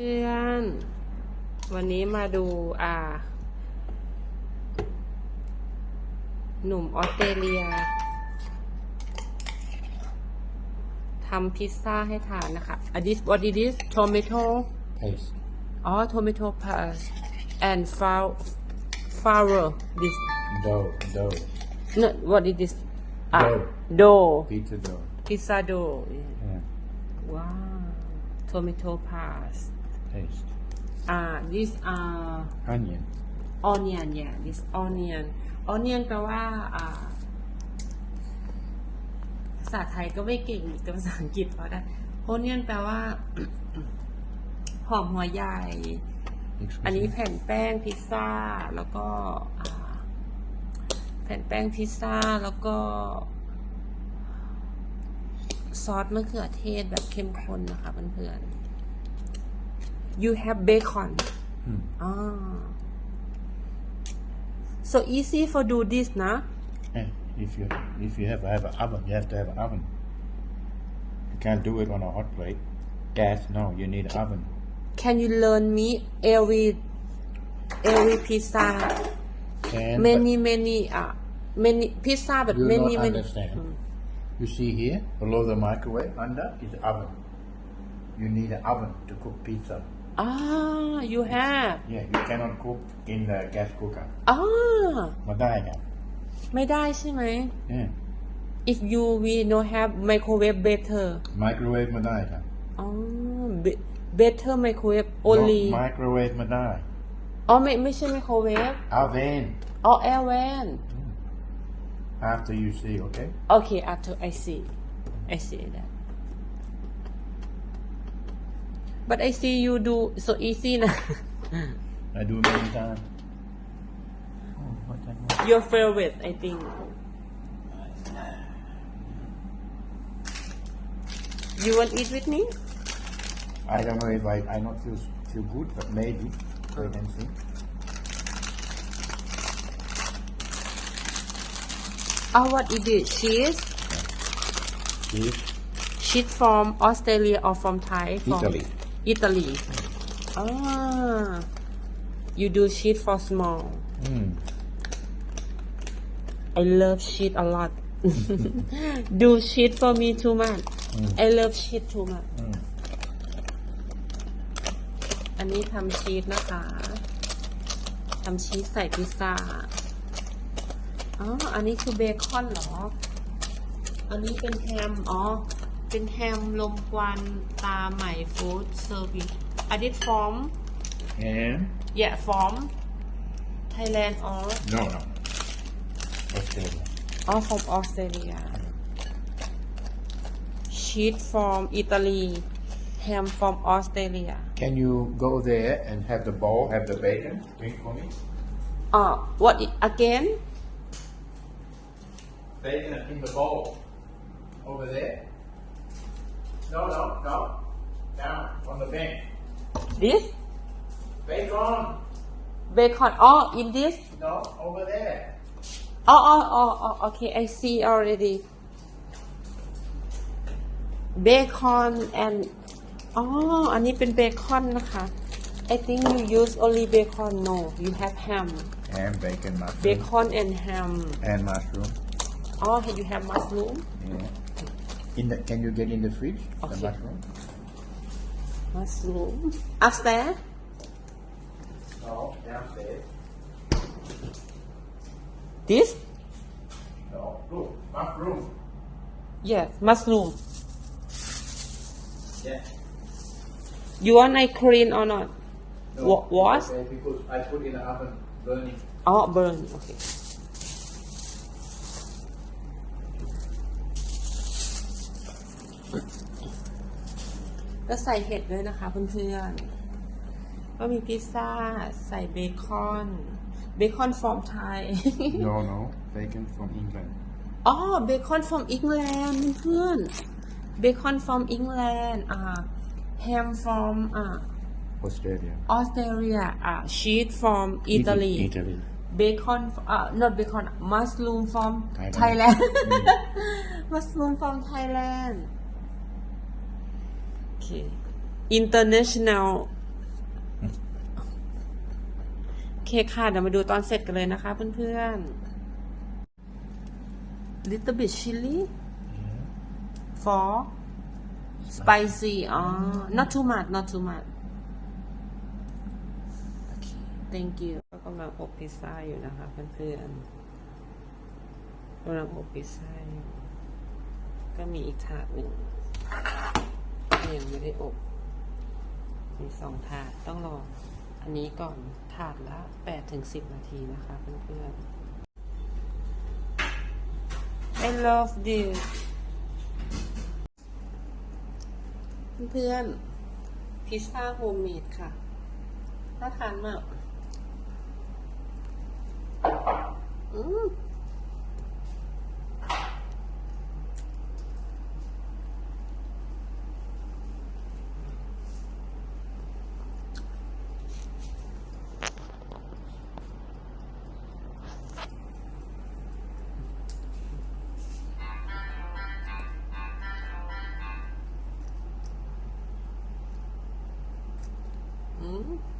เพื่อนวันนี้มาดูอ่า หนุ่มออสเตรเลียทำพิซซ่าให้ทานนะคะ a this what is this tomato Paste. อ๋อ tomato paste and flour flour this Dough. Dough. no what is this อะ Dough. dough Pizza dough. pizza dough Yeah. ว้าว tomato paste Paste. อ่า this อ่า Onion. onion yeah this onion onion แปลว่าอ่าภาษาไทยก็ไม่เก่งแต่ภาษาอังกฤษพอได้ onion แปลว่า หอมหัวใหญ่ Excuse อันนี้ me. แผ่นแป้งพิซซ่า แล้วก็อ่าแผ่นแป้งพิซซ่า แล้วก็ ซอสมะเขือเทศแบบเข้มข้นนะคะเพื่อนๆ you have bacon. Mm. Ah. So easy for do this, na? Yeah, if you if you have have an oven, you have to have an oven. You can't do it on a hot plate. Gas, no, you need an oven. Can you learn me every every pizza? Can, many many uh, many pizza, but you many not understand. many. Mm. You see here below the microwave under is oven. You need an oven to cook pizza. ah you have Yeah, you cannot cook in the gas cooker. อ่า มาได้ครับ ไม่ได้ใช่ไหม Yeah. if you we no have microwave better Microwave มาได้ครับ อ๋อ be- better microwave only Not microwave มาได้ อ๋อไม่ไม่ใช่ microwave Oven อ๋อ air van after you see, okay? Okay, after I see, I see that. But I see you do so easy นะ I do many times. Oh, what was? Your favorite, I think. You want eat with me? I don't know if I I not feel feel good, but maybe I oh. can see. Oh, what is it? Cheese? Cheese. Cheese from Australia or from Thai? From Italy. Italy. Ah. You do cheese for small. Mm. I love shit a lot. Do shit for me too much. I love shit too much. อันนี้ทำชีสนะคะทำชีสใส่พิซซ่า อ๋อ อันนี้คือเบคอนเหรอ อันนี้เป็นแฮม อ๋อ เป็นแฮมลมควันตาใหม่ฟู้ดเซอร์วิสอันนี้ฟอร์ม And แย่ฟอร์ม Thailand or no no. Australia. all from Australia cheese from Italy ham from Australia Can you go there and have the bowl, have the bacon? Bring for me. uh what i- again Bacon in the bowl. Over there. No no no. Down on the bench. this Bacon. bacon oh in this No, over there. oh oh oh, oh okay I see already bacon and อ๋อ อันนี้เป็นเบคอนนะคะ I think you use only bacon no you have ham And bacon mushroom. bacon and ham And mushroom. oh you have mushroom Yeah. In the, can you get in the fridge? The Okay. mushroom? mushroom upstairs No, downstairs. this No, look, mushroom. yes mushroom Yeah. you want I clean or not No, Wa- wash? Okay, because I put in the oven burning. oh burn okay ก็ใส่เห็ดด้วยนะคะเพื่อนๆ ก็มีพิซซ่า ใส่เบคอนเบคอน from Thai no no bacon from England อ๋อเบคอน from England เพื่อนเบคอน from England อ่า ham from อ่า Australia Australia อ่า cheese from Italy Italy bacon อ่า not bacon mushroom from Thailand mushroom from Thailand เค international โอเคค่ะ เดี๋ยวมาดูตอนเสร็จกันเลยนะคะเพื่อนๆ little bit chili for spicy อ๋อ not too much not too much thank you ก็กำลังอบพิซซ่าอยู่นะคะ เพื่อนๆกำลังอบพิซซ่าอยู่ก็มีอีกถาดหนึ่ง ที่ยังไม่ได้อบมีสองถาดต้องรออันนี้ก่อนถาดละแปดถึงสิบนาทีนะคะเพื่อนๆ I love this เพื่อนๆ พิซซ่าโฮมเมดค่ะน่าทานมาก อืม Hum.